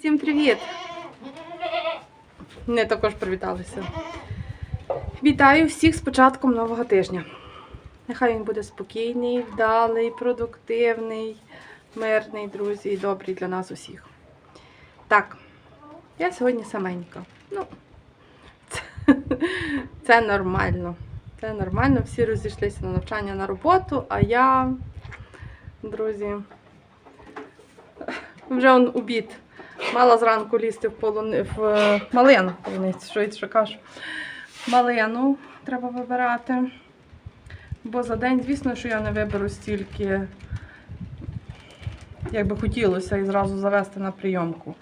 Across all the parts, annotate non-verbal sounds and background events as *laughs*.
Всім привіт! Не також привіталися. Вітаю всіх з початком нового тижня. Нехай він буде спокійний, вдалий, продуктивний, мирний, друзі, і добрий для нас усіх. Так, я сьогодні саменька. Ну, це, це нормально. Це нормально. Всі розійшлися на навчання на роботу, а я, друзі, вже он обід. Мала зранку лізти в полуни... в е, малину, полуницю, я кажу. Малину треба вибирати. Бо за день, звісно, що я не виберу стільки, як би хотілося, і зразу завести на прийомку.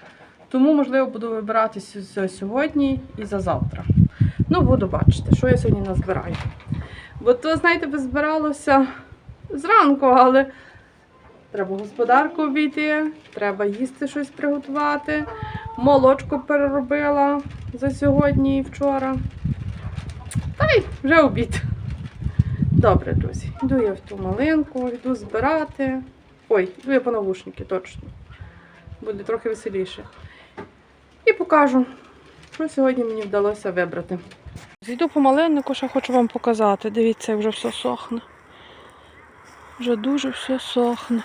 Тому, можливо, буду вибирати сьогодні і за завтра. Ну, буду бачити, що я сьогодні назбираю. Бо то, знаєте, би збиралося зранку, але Треба господарку обійти, треба їсти щось приготувати. Молочко переробила за сьогодні і вчора. Та й вже обід. Добре, друзі. Йду я в ту малинку, йду збирати. Ой, йду я по навушники, точно. Буде трохи веселіше. І покажу, що сьогодні мені вдалося вибрати. Йду по малиннику, що хочу вам показати. Дивіться, як вже все сохне. Вже дуже все сохне.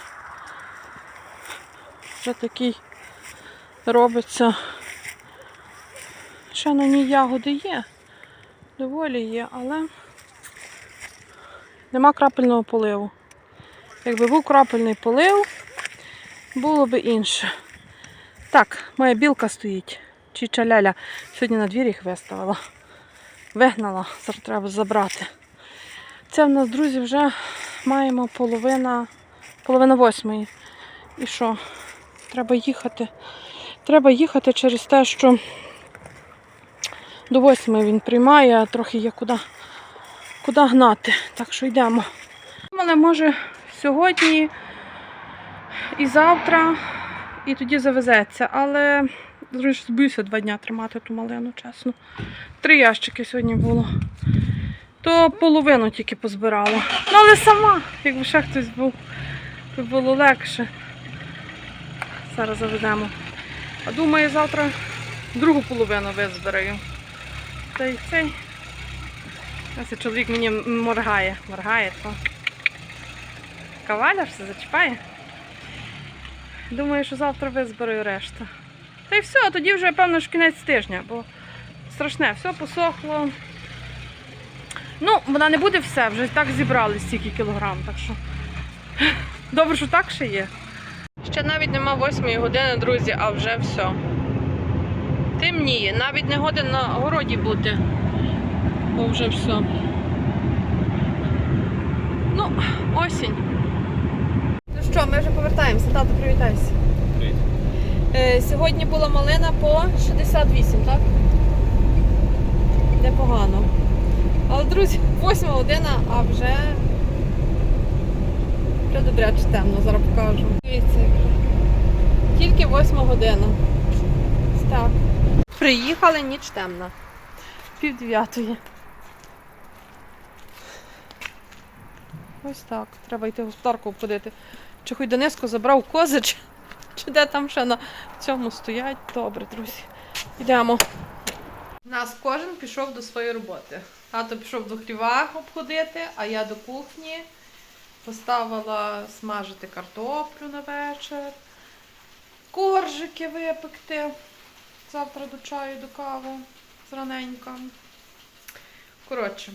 Вже такий робиться. Ще на ній ягоди є. Доволі є, але нема крапельного поливу. Якби був крапельний полив, було б інше. Так, моя білка стоїть. Чичаляля. Сьогодні на двір їх виставила. Вигнала, зараз треба забрати. Це в нас, друзі, вже маємо половина, половина восьмої. І що? Треба їхати. Треба їхати через те, що до восьми він приймає, а трохи є куди, куди гнати. Так що йдемо. Але може сьогодні і завтра, і тоді завезеться. Але боюся два дні тримати ту малину, чесно. Три ящики сьогодні було. То половину тільки позбирала. Ну, але сама, якби ще хтось був, то було легше. Зараз заведемо. А думаю, завтра другу половину визбираю. Й цей. Ось чоловік мені моргає. Моргає, то. Каваля все зачіпає. Думаю, що завтра визбираю решту. Та й все, тоді вже, певно, ж кінець тижня, бо страшне, все посохло. Ну, вона не буде все, вже так зібрали стільки кілограм, так що. Добре, що так ще є. Ще навіть нема восьмої години, друзі, а вже все. Темніє, навіть не годин на городі бути. Бо вже все. Ну, осінь. Ну що, ми вже повертаємося. Тато, привітайся. Привіт. Е, сьогодні була малина по 68, так? Непогано. Але, друзі, 8 година, а вже. Вже добряче темно, зараз покажу. Дивіться. Тільки 8 година. Так. Приїхали, ніч темна. Пів дев'ятої. Ось так. Треба йти в господарку обходити. Чи хоч Дениско забрав кози, чи, чи де там ще на цьому стоять. Добре, друзі. Йдемо. У нас кожен пішов до своєї роботи. Тато пішов до хліва обходити, а я до кухні поставила смажити картоплю на вечір, коржики випекти завтра до чаю, до кави зраненька. Коротше,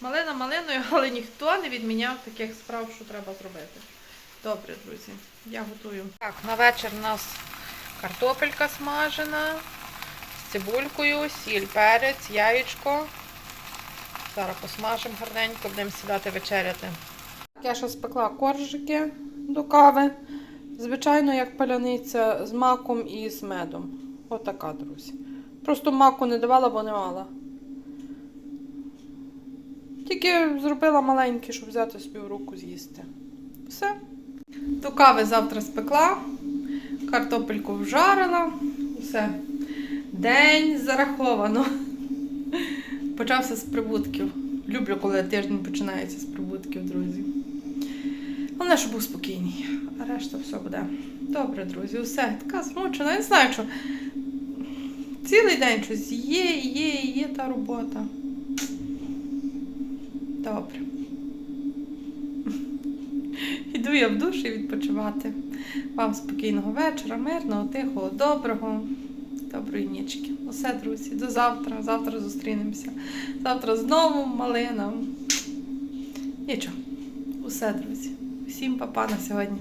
малина малиною, *laughs* але ніхто не відміняв таких справ, що треба зробити. Добре, друзі, я готую. Так, на вечір у нас картопелька смажена з цибулькою, сіль, перець, яєчко. Зараз посмажимо гарненько, будемо сідати вечеряти. Я ще спекла коржики до кави. Звичайно, як паляниця з маком і з медом. Отака, друзі. Просто маку не давала, бо не мала. Тільки зробила маленький, щоб взяти собі в руку з'їсти. Все. До кави завтра спекла, картопельку вжарила. Все. День зараховано. Почався з прибутків. Люблю, коли тиждень починається з прибутків, друзі. Головне, щоб був спокійний, а решта все буде. Добре, друзі, усе. Така змучена. Я не знаю, що цілий день щось є, є, є та робота. Добре. *laughs* Іду я в душ і відпочивати. Вам спокійного вечора, мирного, тихого, доброго, доброї нічки. Усе, друзі, до завтра. Завтра зустрінемося. Завтра знову малина. Нічого. Усе, друзі. Всім па-па на сьогодні.